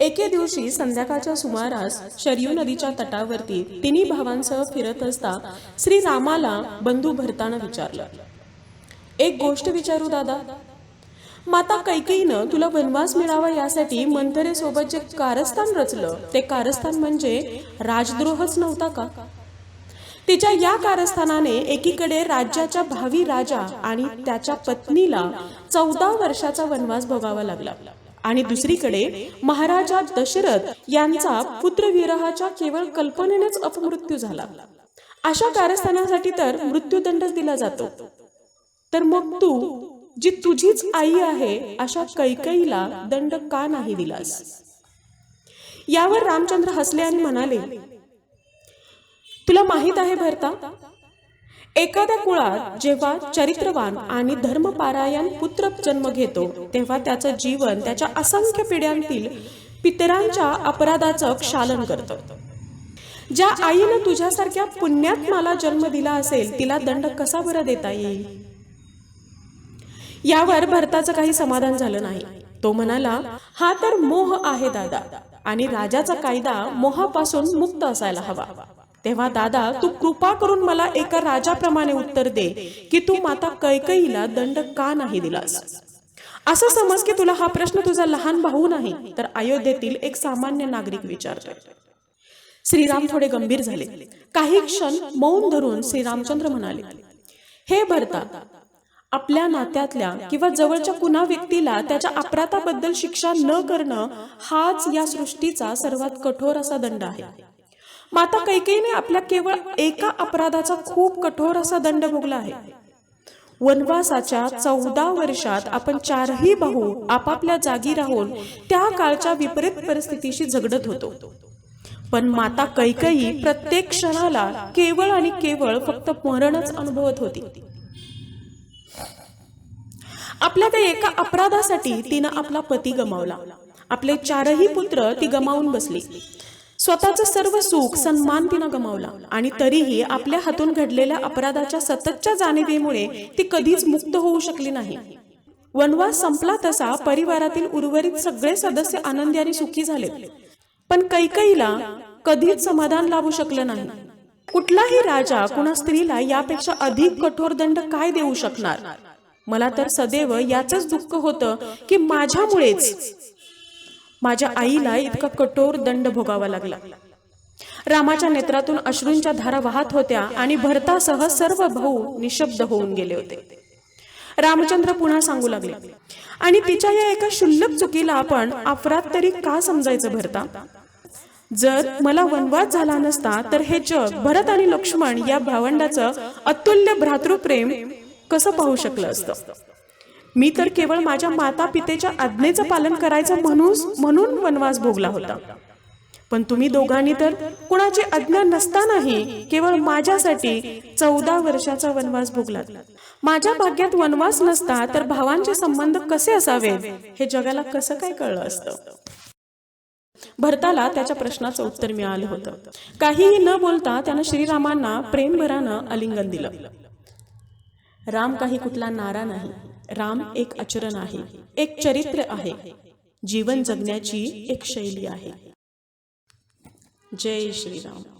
एके दिवशी संध्याकाळच्या सुमारास शरयू नदीच्या तटावरती तिन्ही भावांसह फिरत असता श्री रामाला बंधू भरताना विचारलं. एक गोष्ट विचारू दादा? माता कैकेयीनं तुला वनवास मिळावा यासाठी मंथरेसोबत जे कारस्थान रचलं. ते कारस्थान म्हणजे राजद्रोहच नव्हता का? तिच्या या कारस्थानाने एकीकडे राज्याच्या भावी राजा आणि त्याच्या पत्नीला चौदा वर्षाचा वनवास भोगावा लागला. आणि दुसरीकडे महाराजा दशरथ यांचा पुत्रविरहाच्या केवळ कल्पनेनेच अपमृत्यू झाला. अशा कारस्थानासाठी तर मृत्यूदंडच दिला जातो. तर मग तू जी तुझीच आई आहे अशा कैकईला दंड का नाही दिलास? यावर रामचंद्र हसले आणि म्हणाले तुला माहीत आहे भरता एखाद्या कुळात जेव्हा चरित्रवान आणि धर्मपारायण पुत्र जन्म घेतो तेव्हा त्याचं जीवन त्याच्या असंख्य पिढ्यांतील पितरांच्या अपराधाचं क्षालन करतं. ज्या आईनं तुझ्यासारख्या पुण्यात्माला जन्म दिला असेल तिला दंड कसा बरं देता येईल? यावर भरताचं काही समाधान झालं नाही. तो म्हणाला हा तर मोह आहे दादा. आणि राजाचा कायदा मोहापासून मुक्त असायला हवा. तेव्हा दादा तू कृपा करून मला एका राजाप्रमाणे उत्तर दे की तू माता कैकईला दंड का नाही दिलास? असं समज की तुला हा प्रश्न तुझा लहान भाऊ नाही तर अयोध्येतील एक सामान्य नागरिक विचारतोय. श्रीराम थोडे गंभीर झाले. काही क्षण मौन धरून श्रीरामचंद्र म्हणाले हे भरता आपल्या नात्यातल्या किंवा जवळच्या कुणा व्यक्तीला त्याच्या अपराधाबद्दल शिक्षा न करणं हाच या सृष्टीचा सर्वात कठोर असा दंड आहे. माता कैकेयीने आपल्या केवळ एका अपराधाचा खूप कठोर असा दंड भोगला आहे. वनवासाच्या चौदा वर्षात आपण चारही भाऊ आपापल्या जागी राहून त्या काळच्या विपरीत परिस्थितीशी झगडत होतो. पण माता कैकई प्रत्येक क्षणाला केवळ आणि केवळ फक्त मरणच अनुभवत होती. आपल्या त्या एका अपराधासाठी तिनं आपला पती गमावला. आपले चारही पुत्र ती गमावून बसली. स्वतःचं सर्व सुख सन्मान तिनं गमावला. आणि तरीही आपल्या हातून घडलेल्या अपराधाच्या सततच्या जाणीवेमुळे ती कधीच मुक्त होऊ शकली नाही. वनवास संपला तसा परिवारातील उर्वरित सगळे सदस्य आनंदी आणि सुखी झाले. पण कैकईला कधीच समाधान लाभू शकलं नाही. कुठलाही राजा कुणा स्त्रीला यापेक्षा अधिक कठोर दंड काय देऊ शकणार? मला तर सदैव याच दुःख होतं की माझ्यामुळेच माझ्या आईला इतका कठोर दंड भोगावा लागला. रामाच्या नेत्रातून अश्रूंच्या धारा वाहत होत्या आणि भरतासह सर्व भाऊ निशब्द होऊन गेले होते. रामचंद्र पुन्हा सांगू लागले. आणि तिच्या या एका क्षुल्लक चुकीला आपण अपराध तरी का समजायचं भरता? जर मला वनवास झाला नसता तर हे जग भरत आणि लक्ष्मण या भावंडाचं अतुल्य भ्रातृप्रेम कसं पाहू शकलं असतं? मी तर केवळ माझ्या माता पितेच्या आज्ञेचं पालन करायचं म्हणून म्हणून वनवास भोगला होता. पण तुम्ही दोघांनी तर कुणाची आज्ञा नसतानाही केवळ माझ्यासाठी चौदा वर्षाचा वनवास भोगलात माझ्या भाग्यात वनवास नसता तर भावांचे संबंध कसे असावे? हे जगाला कसं काय कळलं असतं? भरताला त्याच्या प्रश्नाचं उत्तर मिळालं होतं. काहीही न बोलता त्यानं श्रीरामांना प्रेमभरानं आलिंगन दिलं. राम काही कुठला नारा नाही. राम एक आचरण आहे. एक चरित्र आहे. जीवन जगण्याची एक शैली आहे. जय श्रीराम.